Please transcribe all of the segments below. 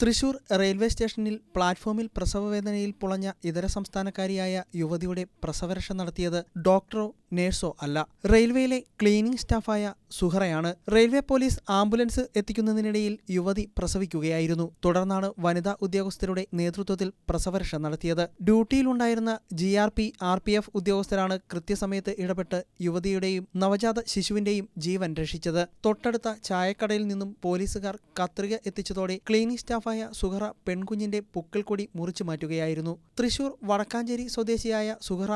Thrissur railway സ്റ്റേഷനിൽ പ്ലാറ്റ്ഫോമിൽ പ്രസവവേദനയിൽ പുളഞ്ഞ ഇതര സംസ്ഥാനക്കാരിയായ യുവതിയുടെ പ്രസവരക്ഷ നടത്തിയത് ഡോക്ടറോ നേഴ്സോ അല്ല. റെയിൽവേയിലെ ക്ലീനിംഗ് സ്റ്റാഫായ സുഹറയാണ് റെയിൽവേ പോലീസ് ആംബുലൻസ് എത്തിക്കുന്നതിനിടയിൽ യുവതി പ്രസവിക്കുകയായിരുന്നു. തുടർന്നാണ് വനിതാ ഉദ്യോഗസ്ഥരുടെ നേതൃത്വത്തിൽ പ്രസവരക്ഷ നടത്തിയത്. ഡ്യൂട്ടിയിലുണ്ടായിരുന്ന G R P R P F ഉദ്യോഗസ്ഥരാണ് കൃത്യസമയത്ത് ഇടപെട്ട് യുവതിയുടെയും നവജാത ശിശുവിന്റെയും ജീവൻ രക്ഷിച്ചത്. തൊട്ടടുത്ത ചായക്കടയിൽ നിന്നും പോലീസുകാർ കത്രിക എത്തിച്ചതോടെ ക്ലീനിംഗ് സ്റ്റാഫായ സുഹറ പെൺകുഞ്ഞിന്റെ പുക്കിൾക്കൊടി മുറിച്ചു മാറ്റുകയായിരുന്നു. തൃശൂർ വടക്കാഞ്ചേരി സ്വദേശിയായ സുഹറ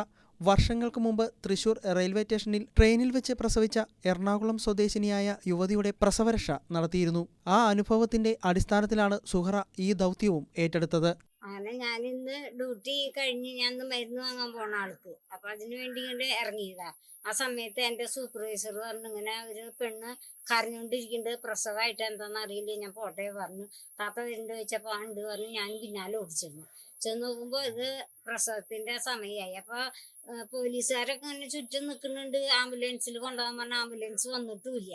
വർഷങ്ങൾക്ക് മുമ്പ് തൃശൂർ റെയിൽവേ സ്റ്റേഷനിൽ ട്രെയിനിൽ വെച്ച് പ്രസവിച്ച എറണാകുളം സ്വദേശിനിയായ യുവതിയുടെ പ്രസവരക്ഷ നടത്തിയിരുന്നു. ആ അനുഭവത്തിന്റെ അടിസ്ഥാനത്തിലാണ് സുഹറ ഈ ദൗത്യവും ഏറ്റെടുത്തത്. അങ്ങനെ ഞാൻ ഇന്ന് ഡ്യൂട്ടി കഴിഞ്ഞ് ഞാൻ മരുന്ന് വാങ്ങാൻ പോണ ആൾക്ക്. അപ്പൊ അതിനു വേണ്ടി ഇങ്ങോട്ട് ഇറങ്ങിയതാ. ആ സമയത്ത് എന്റെ സൂപ്പർവൈസർ പറഞ്ഞു ഇങ്ങനെ ഒരു പെണ്ണ് കരഞ്ഞുകൊണ്ടിരിക്കുന്നുണ്ട്. പ്രസവമായിട്ട് എന്താണെന്ന് അറിയില്ല? ഞാൻ പോട്ടെ പറഞ്ഞു. താത്ത വരുന്നുണ്ട് ചോദിച്ചപ്പോ ആണ്ട് പറഞ്ഞു. ഞാൻ പിന്നാലെ ഓടിച്ചെന്നു. ചെന്ന് നോക്കുമ്പോ ഇത് പ്രസവത്തിന്റെ സമയമായി അപ്പൊ പോലീസുകാരൊക്കെ ഇങ്ങനെ ചുറ്റും നിൽക്കുന്നുണ്ട് ആംബുലൻസിൽ കൊണ്ടുപോകാൻ പറഞ്ഞ ആംബുലൻസ് വന്നിട്ടുമില്ല.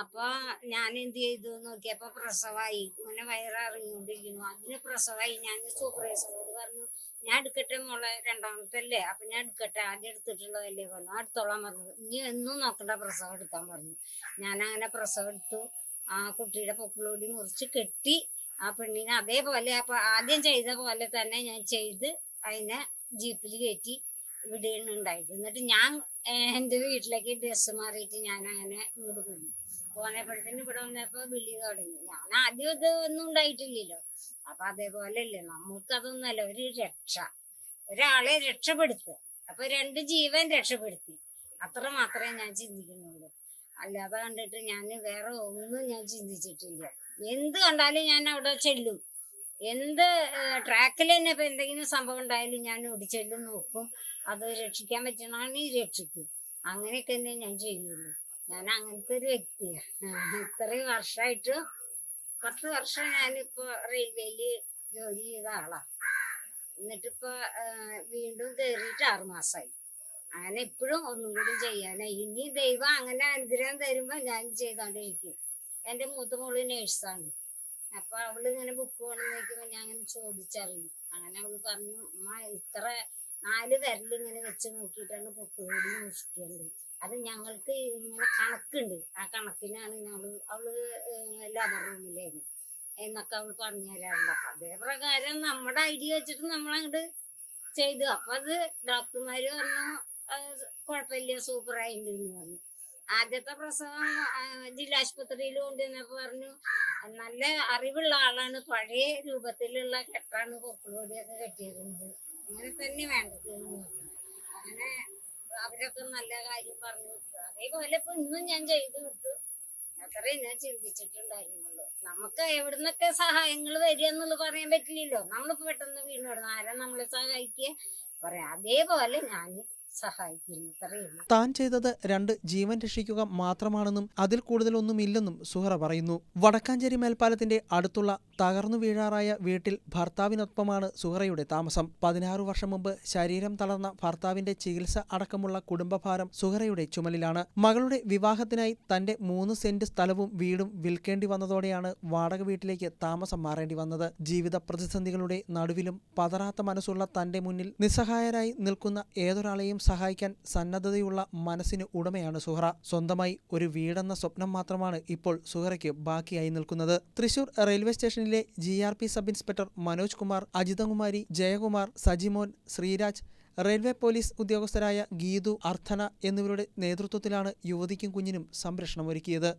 അപ്പൊ ഞാൻ എന്ത് ചെയ്തു? നോക്കിയപ്പോ പ്രസവമായി ഇങ്ങനെ വയറിറങ്ങിക്കൊണ്ടിരിക്കുന്നു അതിന് പ്രസവമായി ഞാൻ സൂപ്പർവൈസറോട് പറഞ്ഞു ഞാൻ എടുക്കട്ടെ മോളെ രണ്ടാമത്തല്ലേ? അപ്പൊ ഞാൻ എടുക്കട്ടെ. ആദ്യം എടുത്തിട്ടുള്ളതല്ലേ പറഞ്ഞു അടുത്തോളാൻ പറഞ്ഞു ഇനി എന്നും നോക്കണ്ട പ്രസവം എടുക്കാൻ പറഞ്ഞു. ഞാൻ അങ്ങനെ പ്രസവം എടുത്തു. ആ കുട്ടിയുടെ പൊക്കിളോടി മുറിച്ച് കെട്ടി ആ പെണ്ണിനെ അതേപോലെ അപ്പൊ ആദ്യം ചെയ്ത പോലെ തന്നെ ഞാൻ ചെയ്ത് അതിനെ ജീപ്പിൽ കയറ്റി വിടുകയുണ്ടായത് എന്നിട്ട് ഞാൻ എന്റെ വീട്ടിലേക്ക് ഡ്രസ്സ് മാറിയിട്ട് ഞാൻ അങ്ങനെ ഇങ്ങോട്ട് പോയി പോന്നപ്പോഴത്തേന് ഇവിടെ വന്നപ്പോ വിളി തുടങ്ങി. ഞാൻ ആദ്യം ഇത് ഒന്നും ഉണ്ടായിട്ടില്ലല്ലോ. അപ്പൊ അതേപോലെ അല്ലേ നമുക്കതൊന്നല്ല ഒരു രക്ഷ. ഒരാളെ രക്ഷപ്പെടുത്തുക അപ്പൊ രണ്ട് ജീവൻ രക്ഷപ്പെടുത്തി. അത്ര മാത്രമേ ഞാൻ ചിന്തിക്കുന്നുള്ളൂ. അല്ലാതെ കണ്ടിട്ട് ഞാൻ വേറെ ഒന്നും ഞാൻ ചിന്തിച്ചിട്ടില്ല. എന്ത് കണ്ടാലും ഞാൻ അവിടെ ചെല്ലും. എന്ത് ട്രാക്കിൽ തന്നെ ഇപ്പൊ എന്തെങ്കിലും സംഭവം ഉണ്ടായാലും ഞാൻ ഓടിച്ചെല്ലും നോക്കും. അത് രക്ഷിക്കാൻ പറ്റണമെങ്കിൽ രക്ഷിക്കും അങ്ങനെയൊക്കെ തന്നെ ഞാൻ ചെയ്യുള്ളൂ. ഞാൻ അങ്ങനത്തെ ഒരു വ്യക്തിയാണ് ഇത്രയും വർഷമായിട്ട് പത്ത് വർഷം ഞാനിപ്പോ റെയിൽവേയിൽ ജോലി ചെയ്ത ആളാണ് എന്നിട്ടിപ്പോ ആ, വീണ്ടും കയറിയിട്ട് ആറു മാസമായി അങ്ങനെ ഇപ്പോഴും ഒന്നും കൂടി ചെയ്യാനായി ഇനി ദൈവം അങ്ങനെ അനുഗ്രഹം തരുമ്പോ ഞാൻ ചെയ്തോണ്ടിരിക്കും. എന്റെ മൂത്ത മോൾ നേഴ്സാണ് അപ്പൊ അവൾ ഇങ്ങനെ ബുക്ക് കൊണ്ട് നോക്കുമ്പോ ഞാൻ ഇങ്ങനെ ചോദിച്ചറിഞ്ഞു. അങ്ങനെ അവൾ പറഞ്ഞു അമ്മ ഇത്ര നാല് വിരൽ ഇങ്ങനെ വെച്ച് നോക്കിയിട്ടാണ് പൊട്ടുകൂടി മുഷിക്കേണ്ടത് അത് ഞങ്ങൾക്ക് ഇങ്ങനെ കണക്കുണ്ട്. ആ കണക്കിനാണ് ഞങ്ങൾ അവൾ ലേബർ റൂമിലായിരുന്നു എന്നൊക്കെ അവൾ പറഞ്ഞു തരാറുണ്ട്. അപ്പൊ അതേ പ്രകാരം നമ്മുടെ ഐഡിയ വെച്ചിട്ട് നമ്മളങ്ങോട്ട് ചെയ്തു. അപ്പൊ അത് ഡോക്ടർമാര് പറഞ്ഞു കുഴപ്പമില്ല സൂപ്പറായിട്ടുണ്ട് എന്ന് പറഞ്ഞു. ആദ്യത്തെ പ്രസവം ജില്ലാ ജില്ലാശുപത്രിയിൽ കൊണ്ടുവന്നപ്പോ പറഞ്ഞു. നല്ല അറിവുള്ള ആളാണ്. പഴയ രൂപത്തിലുള്ള കെട്ടാണ് പൊക്കിളോടിയൊക്കെ കെട്ടിയിരുന്നത്. അങ്ങനെ തന്നെ വേണ്ടത്. അങ്ങനെ അവരൊക്കെ നല്ല കാര്യം പറഞ്ഞു വിട്ടു. അതേപോലെ ഇപ്പൊ ഇന്നും ഞാൻ ചെയ്തു വിട്ടു. അത്രേ ഞാൻ ചിന്തിച്ചിട്ടുണ്ടായിരുന്നുള്ളൂ. നമുക്ക് എവിടുന്നൊക്കെ സഹായങ്ങൾ വരിക എന്നുള്ളത് പറയാൻ പറ്റില്ലല്ലോ. നമ്മളിപ്പോ പെട്ടെന്ന് വീണ്ടും ആരാ നമ്മളെ സഹായിക്കുക? പറയാം. അതേപോലെ ഞാൻ താൻ ചെയ്തത് രണ്ട് ജീവൻ രക്ഷിക്കുക മാത്രമാണെന്നും അതിൽ കൂടുതലൊന്നുമില്ലെന്നും സുഹറ പറയുന്നു. വടക്കാഞ്ചേരി മേൽപ്പാലത്തിന്റെ അടുത്തുള്ള തകർന്നു വീഴാറായ വീട്ടിൽ ഭർത്താവിനൊപ്പമാണ് സുഹറയുടെ താമസം. പതിനാറു വർഷം മുമ്പ് ശരീരം തളർന്ന ഭർത്താവിന്റെ ചികിത്സ അടക്കമുള്ള കുടുംബഭാരം സുഹറയുടെ ചുമലിലാണ്. മകളുടെ വിവാഹത്തിനായി തന്റെ മൂന്ന് സെന്റ് സ്ഥലവും വീടും വിൽക്കേണ്ടി വന്നതോടെയാണ് വാടക വീട്ടിലേക്ക് താമസം മാറേണ്ടി വന്നത്. ജീവിത പ്രതിസന്ധികളുടെ നടുവിലും പതറാത്ത മനസ്സുള്ള തന്റെ മുന്നിൽ നിസ്സഹായരായി നിൽക്കുന്ന ഏതൊരാളെയും സഹായിക്കാൻ സന്നദ്ധതയുള്ള മനസ്സിന് ഉടമയാണ് സുഹറ. സ്വന്തമായി ഒരു വീടെന്ന സ്വപ്നം മാത്രമാണ് ഇപ്പോൾ സുഹറയ്ക്ക് ബാക്കിയായി നിൽക്കുന്നത്. തൃശൂർ റെയിൽവേ സ്റ്റേഷനിലെ G R P sub inspector Manoj Kumar Ajithakumari Jayakumar Sajimon Sreeraj railway police ഉദ്യോഗസ്ഥരായ Geethu Arthana എന്നിവരുടെ നേതൃത്വത്തിലാണ് യുവതിക്കും കുഞ്ഞിനും സംരക്ഷണമൊരുക്കിയത്.